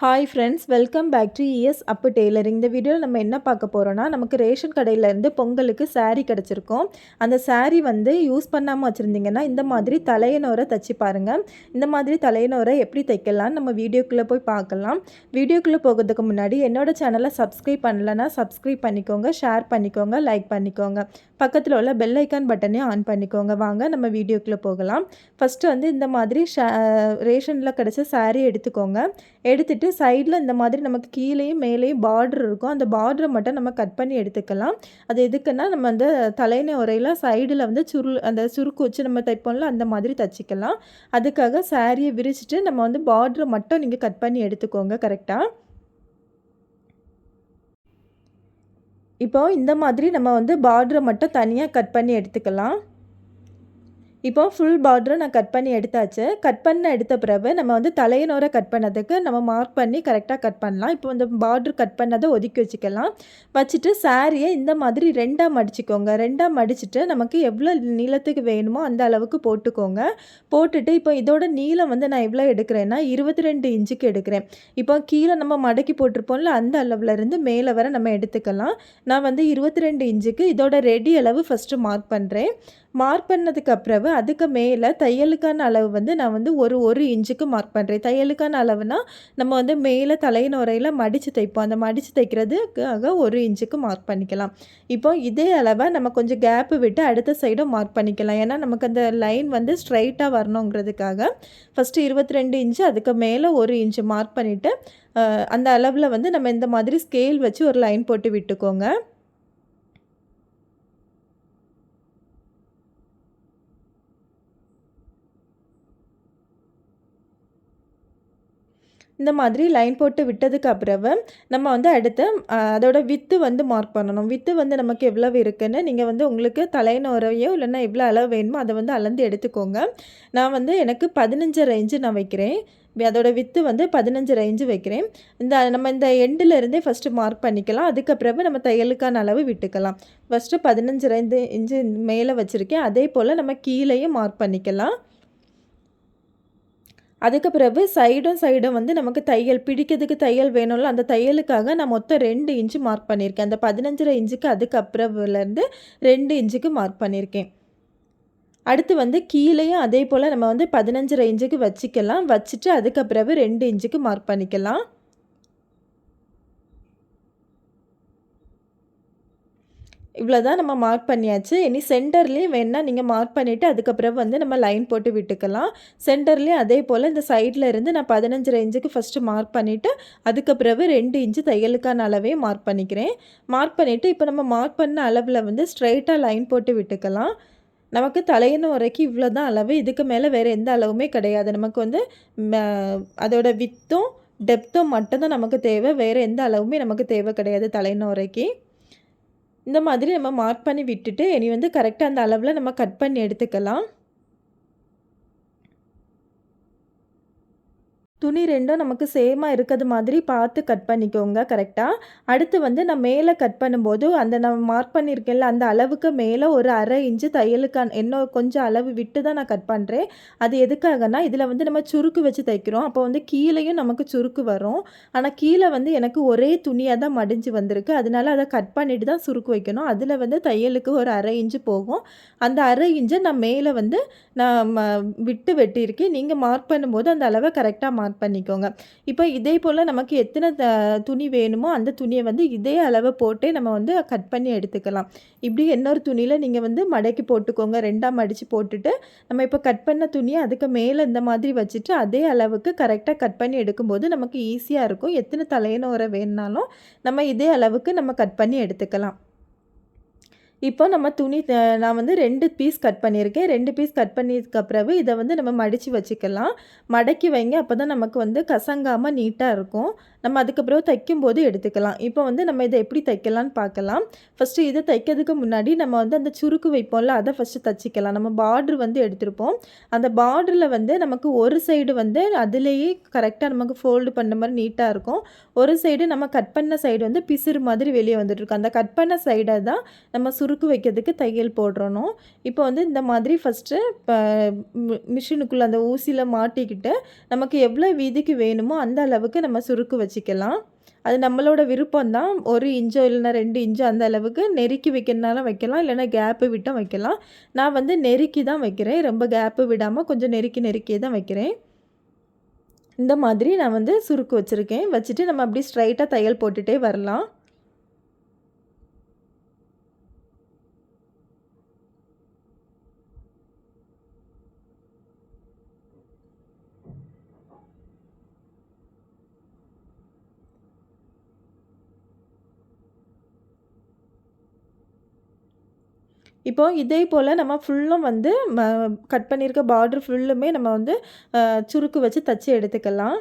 Hi friends welcome back to E S Appu tailoring இந்த வீடியோவில் நம்ம என்ன பார்க்க போகிறோன்னா நமக்கு ரேஷன் கடையிலேருந்து பொங்கலுக்கு சாரீ கிடச்சிருக்கோம். அந்த சாரீ வந்து யூஸ் பண்ணாமல் வச்சுருந்தீங்கன்னா இந்த மாதிரி தலையனோரை தச்சு பாருங்கள் இந்த மாதிரி தலையனோரை எப்படி தைக்கலாம்னு நம்ம வீடியோக்குள்ளே போய் பார்க்கலாம். வீடியோக்குள்ளே போகிறதுக்கு முன்னாடி என்னோடய சேனலை சப்ஸ்கிரைப் பண்ணலன்னா சப்ஸ்கிரைப் பண்ணிக்கோங்க ஷேர் பண்ணிக்கோங்க லைக் பண்ணிக்கோங்க. பக்கத்தில் உள்ள பெல் ஐக்கான் பட்டனையும் ஆன் பண்ணிக்கோங்க. வாங்க நம்ம வீடியோக்குள்ளே போகலாம். ஃபஸ்ட்டு வந்து இந்த மாதிரி ஷே ரேஷனில் கிடச்ச சாரீ எடுத்துக்கோங்க. எடுத்துகிட்டு சைடில் இந்த மாதிரி நமக்கு கீழேயும் மேலேயும் பார்டர் இருக்கும். அந்த பார்டரை மட்டும் நம்ம கட் பண்ணி எடுத்துக்கலாம். அது எதுக்குன்னா நம்ம அந்த தலையின உரையில் சைடில் வந்து சுருள் அந்த சுருக்கு வச்சு நம்ம தைப்போம்ல அந்த மாதிரி தச்சுக்கலாம். அதுக்காக சாரியை விரிச்சிட்டு நம்ம வந்து பார்டரை மட்டும் நீங்கள் கட் பண்ணி எடுத்துக்கோங்க கரெக்டாக இப்போ இந்த மாதிரி நம்ம வந்து பார்டரை மட்டும் தனியாக கட் பண்ணி எடுத்துக்கலாம். இப்போ ஃபுல் பார்டரை நான் கட் பண்ணி எடுத்தாச்சு. கட் பண்ண எடுத்த பிறகு நம்ம வந்து தலையனோரை கட் பண்ணதுக்கு நம்ம மார்க் பண்ணி கரெக்டாக கட் பண்ணலாம். இப்போ இந்த பார்டர் கட் பண்ணதை ஒதுக்கி வச்சுக்கலாம். வச்சுட்டு சாரியை இந்த மாதிரி ரெண்டாக மடிச்சுக்கோங்க. ரெண்டாக மடிச்சுட்டு நமக்கு எவ்வளோ நீளத்துக்கு வேணுமோ அந்த அளவுக்கு போட்டுக்கோங்க. போட்டுட்டு இப்போ இதோட நீளம் வந்து நான் எவ்வளோ எடுக்கிறேன்னா இருபத்தி ரெண்டு இன்ச்சுக்கு எடுக்கிறேன். இப்போ கீழே நம்ம மடக்கி போட்டிருப்போம்ல அந்த அளவுலேருந்து மேலே வர நம்ம எடுத்துக்கலாம். நான் வந்து இருபத்தி ரெண்டு இன்ச்சுக்கு இதோட ரெடி அளவு ஃபஸ்ட்டு மார்க் பண்ணுறேன் மார்க் பண்ணதுக்கு அப்புறம் அதுக்கு மேலே தையலுக்கான அளவு வந்து நான் வந்து ஒரு ஒரு இன்ச்சுக்கு மார்க் பண்ணுறேன் தையலுக்கான அளவுனா நம்ம வந்து மேலே தலையின் உரையில் மடித்து தைப்போம். அந்த மடித்து தைக்கிறதுக்காக ஒரு இன்ச்சுக்கு மார்க் பண்ணிக்கலாம். இப்போ இதே அளவை நம்ம கொஞ்சம் கேப்பு விட்டு அடுத்த சைடும் மார்க் பண்ணிக்கலாம். ஏன்னா நமக்கு அந்த லைன் வந்து ஸ்ட்ரைட்டாக வரணுங்கிறதுக்காக ஃபஸ்ட்டு இருபத்தி ரெண்டு இன்ச்சு அதுக்கு மேலே ஒரு இன்ச்சு மார்க் பண்ணிவிட்டு அந்த அளவில் வந்து நம்ம இந்த மாதிரி ஸ்கேல் வச்சு ஒரு லைன் போட்டு விட்டுக்கோங்க. இந்த மாதிரி லைன் போட்டு விட்டதுக்கு பிறகு நம்ம வந்து அடுத்து அதோட வித்து வந்து மார்க் பண்ணணும். வித்து வந்து நமக்கு எவ்வளவு இருக்குன்னு நீங்கள் வந்து உங்களுக்கு தலைநோரையோ இல்லைன்னா எவ்வளோ அளவு வேணுமோ அதை வந்து அளந்து எடுத்துக்கோங்க. நான் வந்து எனக்கு பதினஞ்சு ரேஞ்சு நான் வைக்கிறேன். அதோட வித்து வந்து பதினஞ்சு ரேஞ்சு வைக்கிறேன். இந்த நம்ம இந்த எண்டில் இருந்தே ஃபஸ்ட்டு மார்க் பண்ணிக்கலாம். அதுக்கப்புறமா நம்ம தையலுக்கான அளவு விட்டுக்கலாம். ஃபஸ்ட்டு பதினஞ்சு ரேஞ்சு இன்ச்சு மேலே வச்சுருக்கேன். அதே போல் நம்ம கீழேயும் மார்க் பண்ணிக்கலாம். அதுக்கு பிறகு சைடும் சைடும் வந்து நமக்கு தையல் பிடிக்கிறதுக்கு தையல் வேணும்ல அந்த தையலுக்காக நான் மொத்தம் ரெண்டு இன்ச்சு மார்க் பண்ணியிருக்கேன். அந்த பதினஞ்சரை இன்ச்சுக்கு அதுக்கப்புறம்லேருந்து ரெண்டு இன்ச்சுக்கு மார்க் பண்ணியிருக்கேன். அடுத்து வந்து கீழேயும் அதே போல் நம்ம வந்து பதினஞ்சரை இன்ச்சுக்கு வச்சுக்கலாம். வச்சுட்டு அதுக்கப்புறவு ரெண்டு இன்ச்சுக்கு மார்க் பண்ணிக்கலாம். இவ்வளோ தான் நம்ம மார்க் பண்ணியாச்சு. இனி சென்டர்லேயும் வேணால் நீங்கள் மார்க் பண்ணிவிட்டு அதுக்கப்புறம் வந்து நம்ம லைன் போட்டு விட்டுக்கலாம். சென்டர்லேயும் அதே போல் இந்த சைடில் இருந்து நான் பதினஞ்சு ரேஞ்சுக்கு ஃபஸ்ட்டு மார்க் பண்ணிவிட்டு அதுக்கப்புறம் ரெண்டு இன்ச்சு தையலுக்கான அளவே மார்க் பண்ணிக்கிறேன். மார்க் பண்ணிவிட்டு இப்போ நம்ம மார்க் பண்ண அளவில் வந்து ஸ்ட்ரைட்டாக லைன் போட்டு விட்டுக்கலாம். நமக்கு தலையின வரைக்கும் இவ்வளோ தான் அளவு. இதுக்கு மேலே வேறு எந்த அளவுமே கிடையாது. நமக்கு வந்து அதோட வித்தும் டெப்த்தும் மட்டும்தான் நமக்கு தேவை. வேறு எந்த அளவுமே நமக்கு தேவை கிடையாது தலையின வரைக்கும் இந்த மாதிரி நம்ம மார்க் பண்ணி விட்டுட்டு இனி வந்து கரெக்டாக அந்த அளவில் நம்ம கட் பண்ணி எடுத்துக்கலாம். துணி ரெண்டும் நமக்கு சேமாக இருக்கிறது மாதிரி பார்த்து கட் பண்ணிக்கோங்க கரெக்டாக அடுத்து வந்து நான் மேலே கட் பண்ணும்போது அந்த நான் மார்க் பண்ணியிருக்கேன்ல அந்த அளவுக்கு மேலே ஒரு அரை இன்ச்சு தையலுக்கான இன்னும் கொஞ்சம் அளவு விட்டு தான் நான் கட் பண்ணுறேன் அது எதுக்காகனா இதில் வந்து நம்ம சுருக்கு வச்சு தைக்கிறோம். அப்போ வந்து கீழேயும் நமக்கு சுருக்கு வரும். ஆனால் கீழே வந்து எனக்கு ஒரே துணியாக தான் மடிஞ்சு வந்திருக்கு. அதனால அதை கட் பண்ணிட்டு தான் சுருக்கு வைக்கணும். அதில் வந்து தையலுக்கு ஒரு அரை இன்ச்சு போகும். அந்த அரை இன்ச்சை நான் மேலே வந்து நான் விட்டு வெட்டியிருக்கேன். நீங்கள் மார்க் பண்ணும்போது அந்த அளவை கரெக்டாக மார்க் பண்ணிக்கோங்க. இப்போ இதே போல் நமக்கு எத்தனை த துணி வேணுமோ அந்த துணியை வந்து இதே அளவை போட்டே நம்ம வந்து கட் பண்ணி எடுத்துக்கலாம். இப்படி இன்னொரு துணியில் நீங்கள் வந்து மடக்கி போட்டுக்கோங்க. ரெண்டாக மடித்து போட்டுட்டு நம்ம இப்போ கட் பண்ண துணியை அதுக்கு மேலே இந்த மாதிரி வச்சுட்டு அதே அளவுக்கு கரெக்டாக கட் பண்ணி எடுக்கும்போது நமக்கு ஈஸியாக இருக்கும். எத்தனை தலையணை வேணுனாலும் நம்ம இதே அளவுக்கு நம்ம கட் பண்ணி எடுத்துக்கலாம். இப்போ நம்ம துணி நான் வந்து ரெண்டு பீஸ் கட் பண்ணியிருக்கேன். ரெண்டு பீஸ் கட் பண்ணியதுக்கு பிறகு இதை வந்து நம்ம மடித்து வச்சுக்கலாம். மடக்கி வைங்க. அப்போ தான் நமக்கு வந்து கசங்காமல் நீட்டாக இருக்கும். நம்ம அதுக்கப்புறம் தைக்கும்போது எடுத்துக்கலாம். இப்போ வந்து நம்ம இதை எப்படி தைக்கலான்னு பார்க்கலாம். ஃபஸ்ட்டு இதை தைக்கிறதுக்கு முன்னாடி நம்ம வந்து அந்த சுருக்கு வைப்போம்ல அதை ஃபஸ்ட்டு தைச்சிக்கலாம். நம்ம பார்ட்ரு வந்து எடுத்திருப்போம். அந்த பார்டரில் வந்து நமக்கு ஒரு சைடு வந்து அதுலேயே கரெக்டாக நமக்கு ஃபோல்டு பண்ண மாதிரி நீட்டாக இருக்கும். ஒரு சைடு நம்ம கட் பண்ண சைடு வந்து பிசுறு மாதிரி வெளியே வந்துட்டுருக்கும் அந்த கட் பண்ண சைடை தான் நம்ம சுருக்கு வைக்கிறதுக்கு தையல் போடுறணும் இப்போ வந்து இந்த மாதிரி ஃபஸ்ட்டு இப்போ மிஷினுக்குள்ளே அந்த ஊசியில் மாட்டிக்கிட்டு நமக்கு எவ்வளோ வீதிக்கு வேணுமோ அந்த அளவுக்கு நம்ம சுருக்கு வச்சு வச்சுக்கலாம் அது நம்மளோட விருப்பம் தான் ஒரு இன்ச்சோ இல்லைனா ரெண்டு இன்ச்சோ அந்த அளவுக்கு நெருக்கி வைக்கிறனாலும் வைக்கலாம். இல்லைனா கேப்பு விட்டும் வைக்கலாம். நான் வந்து நெருக்கி தான் வைக்கிறேன். ரொம்ப கேப்பு விடாமல் கொஞ்சம் நெருக்கி நெருக்கியே தான் வைக்கிறேன். இந்த மாதிரி நான் வந்து சுருக்கு வச்சுருக்கேன். வச்சுட்டு நம்ம அப்படி ஸ்ட்ரைட்டாக தையல் போட்டுகிட்டே வரலாம். இப்போ இதே போல் நம்ம ஃபுல்லும் வந்து ம கட் பண்ணியிருக்க பார்டர் ஃபுல்லுமே நம்ம வந்து சுருக்கு வச்சு தச்சு எடுத்துக்கலாம்.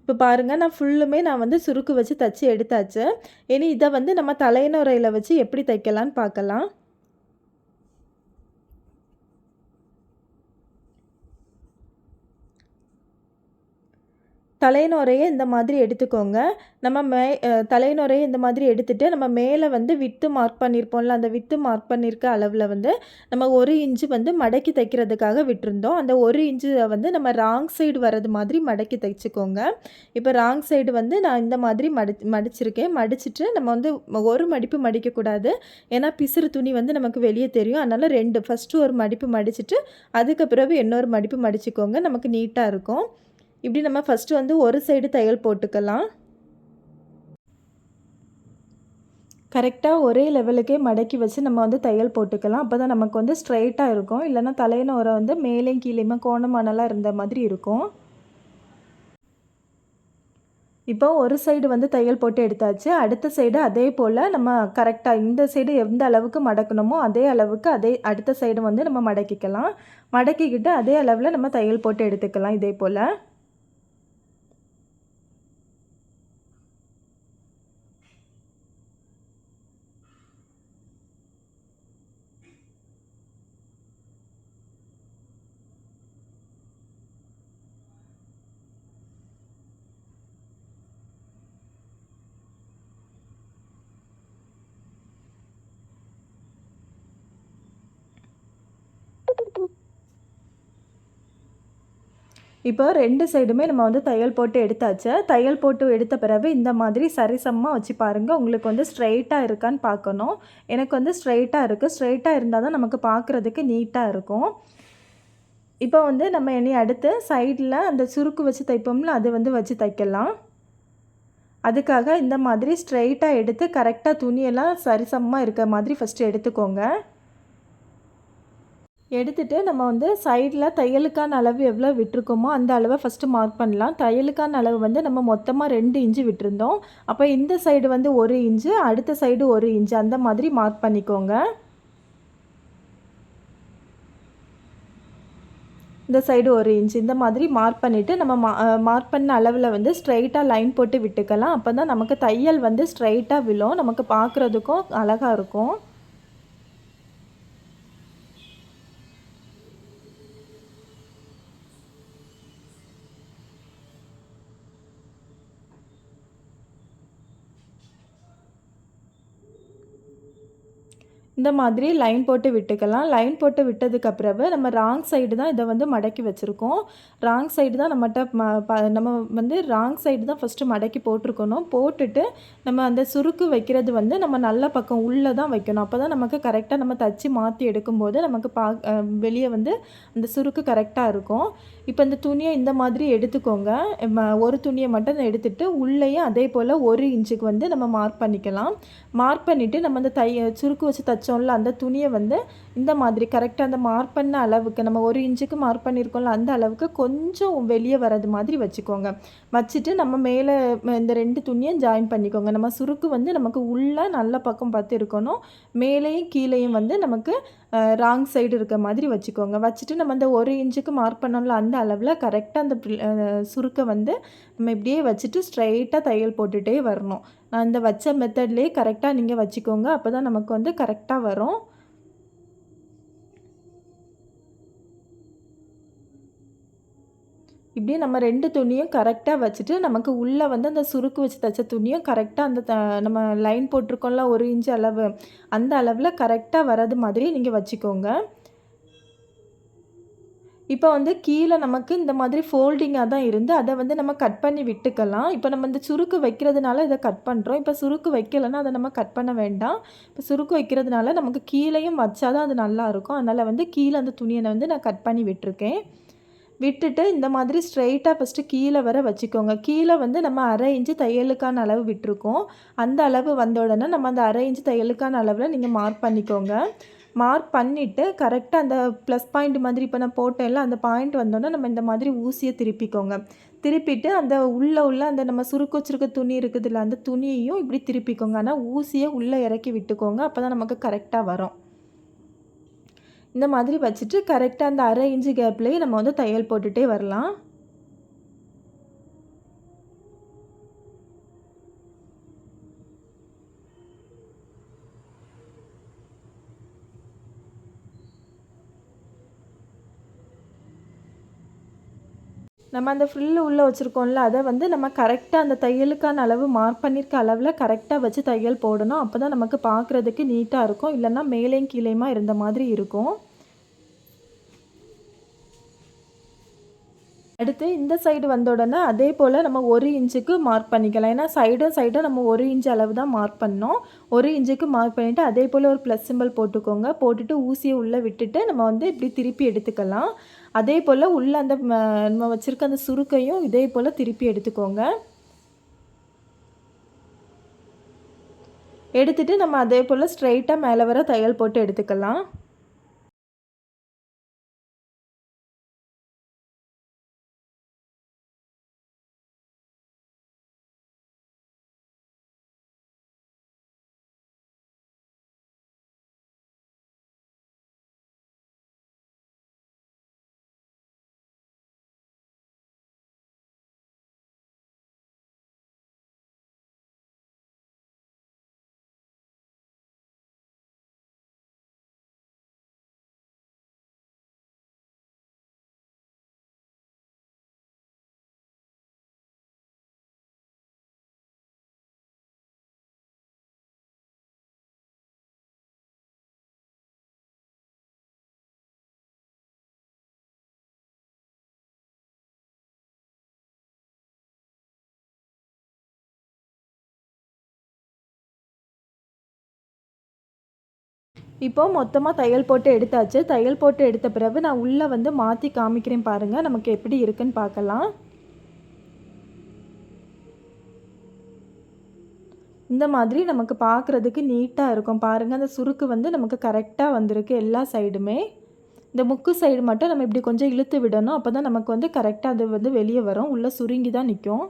இப்போ பாருங்கள் நான் ஃபுல்லுமே நான் வந்து சுருக்கு வச்சு தச்சு எடுத்தாச்சு. இனி இதை வந்து நம்ம தலையினுறையில் வச்சு எப்படி தைக்கலான்னு பார்க்கலாம். தலைநுரையை இந்த மாதிரி எடுத்துக்கோங்க. நம்ம மே தலைநுரையை இந்த மாதிரி எடுத்துகிட்டு நம்ம மேலே வந்து வித்து மார்க் பண்ணியிருப்போம்ல அந்த வித்து மார்க் பண்ணியிருக்க அளவில் வந்து நம்ம ஒரு இன்ச்சு வந்து மடக்கி தைக்கிறதுக்காக விட்டுருந்தோம். அந்த ஒரு இன்ச்சு வந்து நம்ம ராங் சைடு வர்றது மாதிரி மடக்கி தைச்சிக்கோங்க. இப்போ ராங் சைடு வந்து நான் இந்த மாதிரி மடி மடிச்சிருக்கேன். மடிச்சுட்டு நம்ம வந்து ஒரு மடிப்பு மடிக்கக்கூடாது. ஏன்னா பிசுறு துணி வந்து நமக்கு வெளியே தெரியும். அதனால் ரெண்டு ஃபஸ்ட்டு ஒரு மடிப்பு மடிச்சுட்டு அதுக்கு பிறகு இன்னொரு மடிப்பு மடிச்சுக்கோங்க. நமக்கு நீட்டாக இருக்கும். இப்படி நம்ம ஃபஸ்ட்டு வந்து ஒரு சைடு தையல் போட்டுக்கலாம். கரெக்டாக ஒரே லெவலுக்கே மடக்கி வச்சு நம்ம வந்து தையல் போட்டுக்கலாம். அப்போ தான் நமக்கு வந்து ஸ்ட்ரைட்டாக இருக்கும். இல்லைனா உரம் வந்து மேலேயும் கீழேயுமே கோணமானலாம் இருந்த மாதிரி இருக்கும். இப்போ ஒரு சைடு வந்து தையல் போட்டு எடுத்தாச்சு. அடுத்த சைடு அதே போல் நம்ம கரெக்டாக இந்த சைடு எந்த அளவுக்கு மடக்கணுமோ அதே அளவுக்கு அதே அடுத்த சைடு வந்து நம்ம மடக்கிக்கலாம். மடக்கிக்கிட்டு அதே அளவில் நம்ம தையல் போட்டு எடுத்துக்கலாம் இதே போல். இப்போ ரெண்டு சைடுமே நம்ம வந்து தையல் போட்டு எடுத்தாச்சு. தையல் போட்டு எடுத்த பிறகு இந்த மாதிரி சரிசமமாக வச்சு பாருங்கள் உங்களுக்கு வந்து ஸ்ட்ரைட்டாக இருக்கான்னு பார்க்கணும். எனக்கு வந்து ஸ்ட்ரைட்டாக இருக்குது ஸ்ட்ரைட்டாக இருந்தால் தான் நமக்கு பார்க்குறதுக்கு நீட்டாக இருக்கும். இப்போ வந்து நம்ம இனி அடுத்து சைடில் அந்த சுருக்கு வச்சு தைப்போம்ல அது வந்து வச்சு தைக்கலாம். அதுக்காக இந்த மாதிரி ஸ்ட்ரைட்டாக எடுத்து கரெக்டாக துணியெல்லாம் சரிசமமாக இருக்க மாதிரி ஃபஸ்ட்டு எடுத்துக்கோங்க. எடுத்துகிட்டு நம்ம வந்து சைடில் தையலுக்கான அளவு எவ்வளோ விட்டுருக்கோமோ அந்த அளவை ஃபஸ்ட்டு மார்க் பண்ணலாம். தையலுக்கான அளவு வந்து நம்ம மொத்தமாக ரெண்டு இன்ச்சு விட்டுருந்தோம். அப்போ இந்த சைடு வந்து ஒரு இன்ச்சு அடுத்த சைடு ஒரு இன்ச்சு அந்த மாதிரி மார்க் பண்ணிக்கோங்க. இந்த சைடு ஒரு இன்ச் இந்த மாதிரி மார்க் பண்ணிவிட்டு நம்ம மா மார்க் பண்ண அளவில் வந்து ஸ்ட்ரைட்டாக லைன் போட்டு விட்டுக்கலாம். அப்போ தான் நமக்கு தையல் வந்து ஸ்ட்ரைட்டாக விழும். நமக்கு பார்க்குறதுக்கும் அழகாக இருக்கும். இந்த மாதிரி லைன் போட்டு விட்டுக்கலாம். லைன் போட்டு விட்டதுக்கு நம்ம ராங் சைடு தான் இதை வந்து மடக்கி வச்சுருக்கோம். ராங் சைடு தான் நம்மகிட்ட நம்ம வந்து ராங் சைடு தான் ஃபஸ்ட்டு மடக்கி போட்டிருக்கணும். போட்டுட்டு நம்ம அந்த சுருக்கு வைக்கிறது வந்து நம்ம நல்ல பக்கம் உள்ளே தான் வைக்கணும். அப்போ தான் நமக்கு கரெக்டாக நம்ம தச்சு மாற்றி எடுக்கும்போது நமக்கு பா வெளியே வந்து அந்த சுருக்கு கரெக்டாக இருக்கும். இப்போ இந்த துணியை இந்த மாதிரி எடுத்துக்கோங்க. ஒரு துணியை மட்டும் எடுத்துகிட்டு உள்ளேயும் அதே போல் ஒரு இன்ச்சுக்கு வந்து நம்ம மார்க் பண்ணிக்கலாம். மார்க் பண்ணிவிட்டு நம்ம அந்த தை சுருக்கு வச்சு தைச்சோம்ல அந்த துணியை வந்து இந்த மாதிரி கரெக்டாக அந்த மார்க் பண்ண அளவுக்கு நம்ம ஒரு இன்ச்சுக்கு மார்க் பண்ணியிருக்கோம்ல அந்த அளவுக்கு கொஞ்சம் வெளியே வர்றது மாதிரி வச்சுக்கோங்க. வச்சுட்டு நம்ம மேலே இந்த ரெண்டு துணியும் ஜாயின் பண்ணிக்கோங்க. நம்ம சுருக்கு வந்து நமக்கு உள்ளே நல்ல பக்கம் பார்த்து இருக்கணும். மேலேயும் கீழேயும் வந்து நமக்கு ராங் சைடு இருக்க மாதிரி வச்சுக்கோங்க. வச்சுட்டு நம்ம அந்த ஒரு இன்ச்சுக்கு மார்க் பண்ணோம்ல அந்த அளவில் கரெக்டாக அந்த சுருக்கை வந்து நம்ம இப்படியே வச்சுட்டு ஸ்ட்ரைட்டாக தையல் போட்டுகிட்டே வரணும். அந்த வச்ச மெத்தட்லேயே கரெக்டாக நீங்கள் வச்சுக்கோங்க. அப்போ தான் நமக்கு வந்து கரெக்டாக வரும். இப்படியே நம்ம ரெண்டு துணியும் கரெக்டாக வச்சுட்டு நமக்கு உள்ளே வந்து அந்த சுருக்கு வச்சு தைச்ச துணியும் கரெக்டாக அந்த த நம்ம லைன் போட்டிருக்கோம்ல ஒரு இன்ச்சு அளவு. அந்த அளவில் கரெக்டாக வர்றது மாதிரி நீங்கள் வச்சுக்கோங்க. இப்போ வந்து கீழே நமக்கு இந்த மாதிரி ஃபோல்டிங்காக தான் இருந்து அதை வந்து நம்ம கட் பண்ணி விட்டுக்கலாம். இப்போ நம்ம இந்த சுருக்கு வைக்கிறதுனால இதை கட் பண்ணுறோம் இப்போ சுருக்கு வைக்கலைன்னா அதை நம்ம கட் பண்ண வேண்டாம். இப்போ சுருக்கு வைக்கிறதுனால நமக்கு கீழேயும் வச்சா தான் அது நல்லாயிருக்கும் அதனால் வந்து கீழே அந்த துணியை வந்து நான் கட் பண்ணி விட்டுருக்கேன். விட்டுட்டு இந்த மாதிரி ஸ்ட்ரைட்டாக ஃபஸ்ட்டு கீழே வர வச்சுக்கோங்க. கீழே வந்து நம்ம அரை இன்ச்சு தையலுக்கான அளவு விட்டுருக்கோம். அந்த அளவு வந்த உடனே நம்ம அந்த அரை இன்ச்சு தையலுக்கான அளவில் நீங்கள் மார்க் பண்ணிக்கோங்க. மார்க் பண்ணிவிட்டு கரெக்டாக அந்த ப்ளஸ் பாயிண்ட் மாதிரி இப்போ நான் போட்டேன்ல அந்த பாயிண்ட் வந்தோன்னே நம்ம இந்த மாதிரி ஊசியை திருப்பிக்கோங்க. திருப்பிட்டு அந்த உள்ளே உள்ள அந்த நம்ம சுருக்கு வச்சுருக்க துணி இருக்குதுல்ல அந்த துணியையும் இப்படி திருப்பிக்கோங்க. ஆனால் ஊசியை உள்ளே இறக்கி விட்டுக்கோங்க அப்போ தான் நமக்கு கரெக்டாக வரும். இந்த மாதிரி வச்சுட்டு கரெக்டாக அந்த அரை இன்ச்சு கேப்லேயே நம்ம வந்து தையல் போட்டுகிட்டே வரலாம். நம்ம அந்த ஃப்ரில்லு உள்ளே வச்சுருக்கோம்ல அதை வந்து நம்ம கரெக்டாக அந்த தையலுக்கான அளவு மார்க் பண்ணியிருக்க அளவில் கரெக்டாக வச்சு தையல் போடணும். அப்போ தான் நமக்கு பார்க்குறதுக்கு நீட்டாக இருக்கும். இல்லைன்னா மேலேயும் கீழேயுமா இருந்த மாதிரி இருக்கும். அடுத்து இந்த சைடு வந்த உடனே அதே போல் நம்ம ஒரு இன்ச்சுக்கு மார்க் பண்ணிக்கலாம். ஏன்னா சைடும் சைடும் நம்ம ஒரு இன்ச் அளவு தான் மார்க் பண்ணோம். ஒரு இன்ச்சுக்கு மார்க் பண்ணிவிட்டு அதே போல் ஒரு ப்ளஸ் சிம்பிள் போட்டுக்கோங்க. போட்டுட்டு ஊசியை உள்ளே விட்டுட்டு நம்ம வந்து இப்படி திருப்பி எடுத்துக்கலாம். அதே போல் உள்ளே அந்த நம்ம வச்சுருக்க அந்த சுருக்கையும் இதே போல் திருப்பி எடுத்துக்கோங்க. எடுத்துகிட்டு நம்ம அதே போல் ஸ்ட்ரைட்டாக மேலே வர தையல் போட்டு எடுத்துக்கலாம். இப்போ மொத்தமாக தையல் போட்டு எடுத்தாச்சு. தையல் போட்டு எடுத்த பிறகு நான் உள்ளே வந்து மாற்றி காமிக்கிறேன் பாருங்கள் நமக்கு எப்படி இருக்குன்னு பார்க்கலாம். இந்த மாதிரி நமக்கு பார்க்குறதுக்கு நீட்டாக இருக்கும். பாருங்கள் அந்த சுருக்கு வந்து நமக்கு கரெக்டாக வந்திருக்கு எல்லா சைடுமே. இந்த முக்கு சைடு மட்டும் நம்ம இப்படி கொஞ்சம் இழுத்து விடணும். அப்போ தான் நமக்கு வந்து கரெக்டாக அது வந்து வெளியே வரும். உள்ளே சுருங்கி தான் நிற்கும்.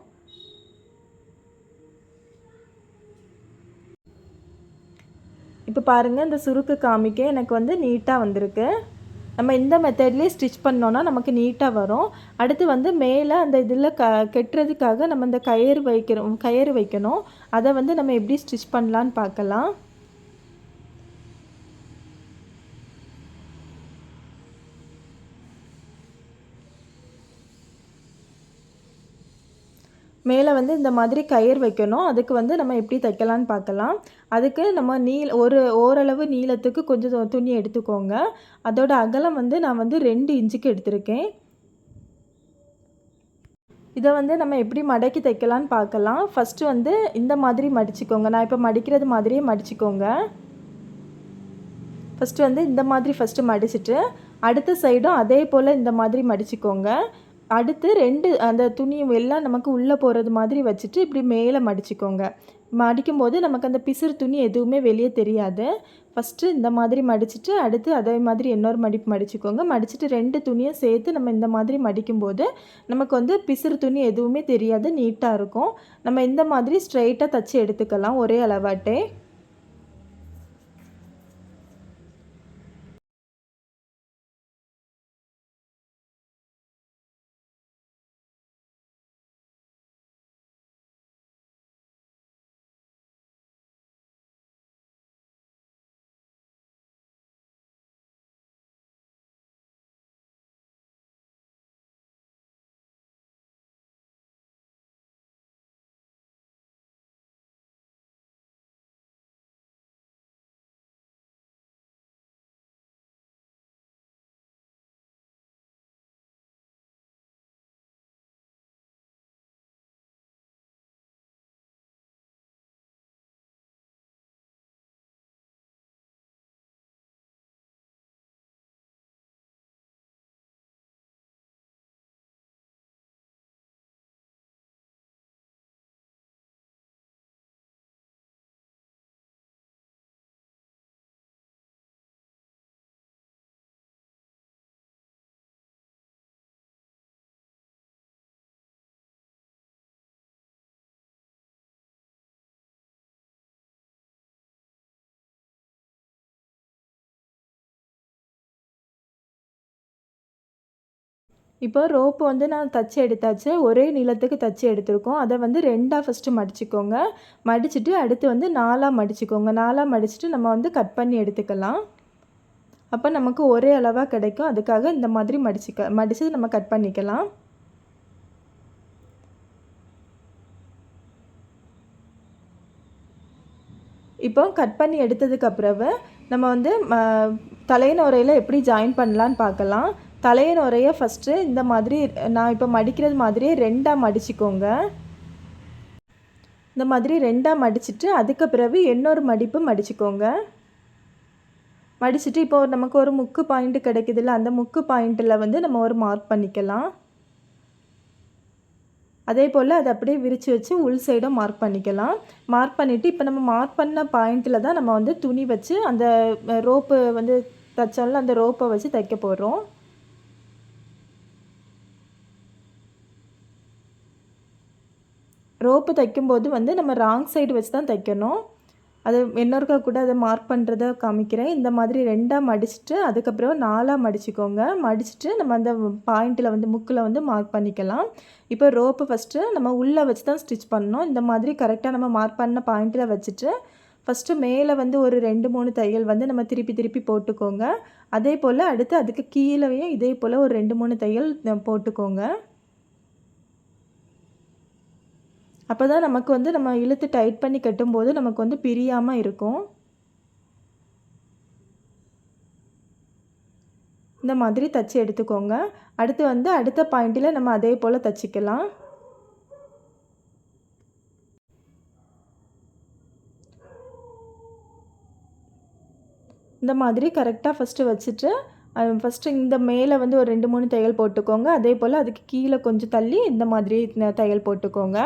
இப்போ பாருங்கள் இந்த சுருக்கு காமிக்க எனக்கு வந்து நீட்டாக வந்திருக்கு. நம்ம இந்த மெத்தட்லேயே ஸ்டிச் பண்ணோன்னா நமக்கு நீட்டாக வரும். அடுத்து வந்து மேலே அந்த இதில் க கெட்டுறதுக்காக நம்ம இந்த கயிறு வைக்கிறோம் கயிறு வைக்கணும். அதை வந்து நம்ம எப்படி ஸ்டிச் பண்ணலான்னு பார்க்கலாம். மேலே வந்து இந்த மாதிரி கயிறு வைக்கணும். அதுக்கு வந்து நம்ம எப்படி தைக்கலான்னு பார்க்கலாம். அதுக்கு நம்ம நீள் ஒரு ஓரளவு நீளத்துக்கு கொஞ்சம் துணி எடுத்துக்கோங்க. அதோட அகலம் வந்து நான் வந்து ரெண்டு இன்ச்சுக்கு எடுத்திருக்கேன். இதை வந்து நம்ம எப்படி மடக்கி தைக்கலான்னு பார்க்கலாம். ஃபஸ்ட்டு வந்து இந்த மாதிரி மடிச்சுக்கோங்க. நான் இப்போ மடிக்கிறது மாதிரியே மடிச்சுக்கோங்க. ஃபஸ்ட்டு வந்து இந்த மாதிரி ஃபஸ்ட்டு மடிச்சுட்டு அடுத்த சைடும் அதே போல் இந்த மாதிரி மடிச்சுக்கோங்க. அடுத்து ரெண்டு அந்த துணியும் எல்லாம் நமக்கு உள்ளே போகிறது மாதிரி வச்சுட்டு இப்படி மேலே மடிச்சுக்கோங்க. மடிக்கும்போது நமக்கு அந்த பிசுறு துணி எதுவுமே வெளியே தெரியாது. ஃபஸ்ட்டு இந்த மாதிரி மடிச்சுட்டு அடுத்து அதே மாதிரி இன்னொரு மடிப்பு மடிச்சுக்கோங்க. மடிச்சுட்டு ரெண்டு துணியும் சேர்த்து நம்ம இந்த மாதிரி மடிக்கும்போது நமக்கு வந்து பிசுறு துணி எதுவுமே தெரியாது நீட்டாக இருக்கும். நம்ம இந்த மாதிரி ஸ்ட்ரைட்டாக தைச்சி எடுத்துக்கலாம் ஒரே அளவாட்டே. இப்போ ரோப்பு வந்து நான் தச்சு எடுத்தாச்சு. ஒரே நீளத்துக்கு தச்சு எடுத்திருக்கோம். அதை வந்து ரெண்டாக ஃபஸ்ட்டு மடிச்சுக்கோங்க. மடிச்சுட்டு அடுத்து வந்து நாலாக மடிச்சுக்கோங்க. நாலாக மடிச்சுட்டு நம்ம வந்து கட் பண்ணி எடுத்துக்கலாம். அப்போ நமக்கு ஒரே அளவாக கிடைக்கும். அதுக்காக இந்த மாதிரி மடிச்சுக்க மடித்து நம்ம கட் பண்ணிக்கலாம். இப்போ கட் பண்ணி எடுத்ததுக்கு பிறகு நம்ம வந்து தலையனுரையில் எப்படி ஜாயின் பண்ணலான்னு பார்க்கலாம். தலையனுரையை ஃபஸ்ட்டு இந்த மாதிரி நான் இப்போ மடிக்கிறது மாதிரியே ரெண்டாக மடிச்சுக்கோங்க. இந்த மாதிரி ரெண்டாக மடிச்சுட்டு அதுக்கு பிறகு இன்னொரு மடிப்பு மடிச்சுக்கோங்க. மடிச்சுட்டு இப்போ நமக்கு ஒரு முக்கு பாயிண்ட் கிடைக்குதுல்ல அந்த முக்கு பாயிண்ட்டில் வந்து நம்ம ஒரு மார்க் பண்ணிக்கலாம். அதே போல் அதை அப்படியே விரித்து வச்சு உள் சைடும் மார்க் பண்ணிக்கலாம். மார்க் பண்ணிவிட்டு இப்போ நம்ம மார்க் பண்ண பாயிண்ட்டில் தான் நம்ம வந்து துணி வச்சு அந்த ரோப்பு வந்து தைச்சோம்ல அந்த ரோப்பை வச்சு தைக்க போகிறோம் ரோப்பு தைக்கும்போது வந்து நம்ம ராங் சைடு வச்சு தான் தைக்கணும். அது இன்னொருக்கா கூட அதை மார்க் பண்ணுறத காமிக்கிறேன். இந்த மாதிரி ரெண்டாக மடிச்சுட்டு அதுக்கப்புறம் நாலாக மடிச்சுக்கோங்க. மடிச்சுட்டு நம்ம அந்த பாயிண்ட்டில் வந்து முக்கில் வந்து மார்க் பண்ணிக்கலாம். இப்போ ரோப்பு ஃபஸ்ட்டு நம்ம உள்ளே வச்சு தான் ஸ்டிச் பண்ணணும். இந்த மாதிரி கரெக்டாக நம்ம மார்க் பண்ண பாயிண்ட்டில் வச்சுட்டு ஃபஸ்ட்டு மேலே வந்து ஒரு ரெண்டு மூணு தையல் வந்து நம்ம திருப்பி திருப்பி போட்டுக்கோங்க. அதே போல் அடுத்து அதுக்கு கீழேயும் இதே போல் ஒரு ரெண்டு மூணு தையல் போட்டுக்கோங்க. அப்போ தான் நமக்கு வந்து நம்ம இழுத்து டைட் பண்ணி கட்டும்போது நமக்கு வந்து பிரியாமல் இருக்கும். இந்த மாதிரி தச்சு எடுத்துக்கோங்க. அடுத்து வந்து அடுத்த பாயிண்டில் நம்ம அதே போல் தச்சுக்கலாம். இந்த மாதிரி கரெக்டாக ஃபஸ்ட்டு வச்சுட்டு ஃபஸ்ட்டு இந்த மேலே வந்து ஒரு ரெண்டு மூணு தையல் போட்டுக்கோங்க. அதே போல் அதுக்கு கீழே கொஞ்சம் தள்ளி இந்த மாதிரி தையல் போட்டுக்கோங்க.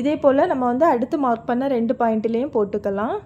இதே போல் நம்ம வந்து அடுத்து மார்க் பண்ண ரெண்டு பாயிண்ட்லேயும் போட்டுக்கலாம்.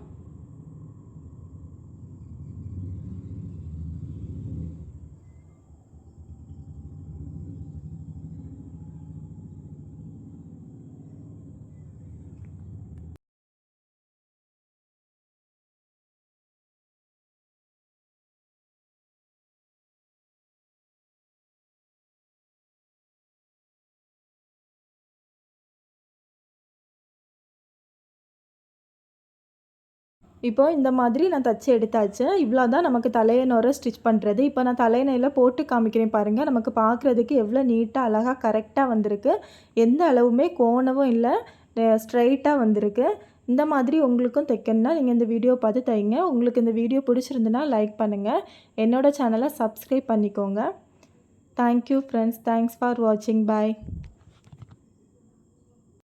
இப்போ இந்த மாதிரி நான் தச்சு எடுத்தாச்சு. இவ்வளோ தான் நமக்கு தலையணோரை ஸ்டிச் பண்ணுறது இப்போ நான் தலையணையில் போட்டு காமிக்கிறேன் பாருங்கள் நமக்கு பார்க்குறதுக்கு எவ்வளோ நீட்டாக அழகாக கரெக்டாக வந்திருக்கு. எந்த அளவுமே கோணவும் இல்லை. ஸ்ட்ரைட்டாக வந்திருக்கு. இந்த மாதிரி உங்களுக்கும் தைக்கணுன்னா நீங்கள் இந்த வீடியோ பார்த்து தைங்க. உங்களுக்கு இந்த வீடியோ பிடிச்சிருந்துன்னா லைக் பண்ணுங்கள் என்னோடய சேனலை சப்ஸ்கிரைப் பண்ணிக்கோங்க. தேங்க்யூ ஃப்ரெண்ட்ஸ் தேங்க்ஸ் ஃபார் வாட்சிங் பாய்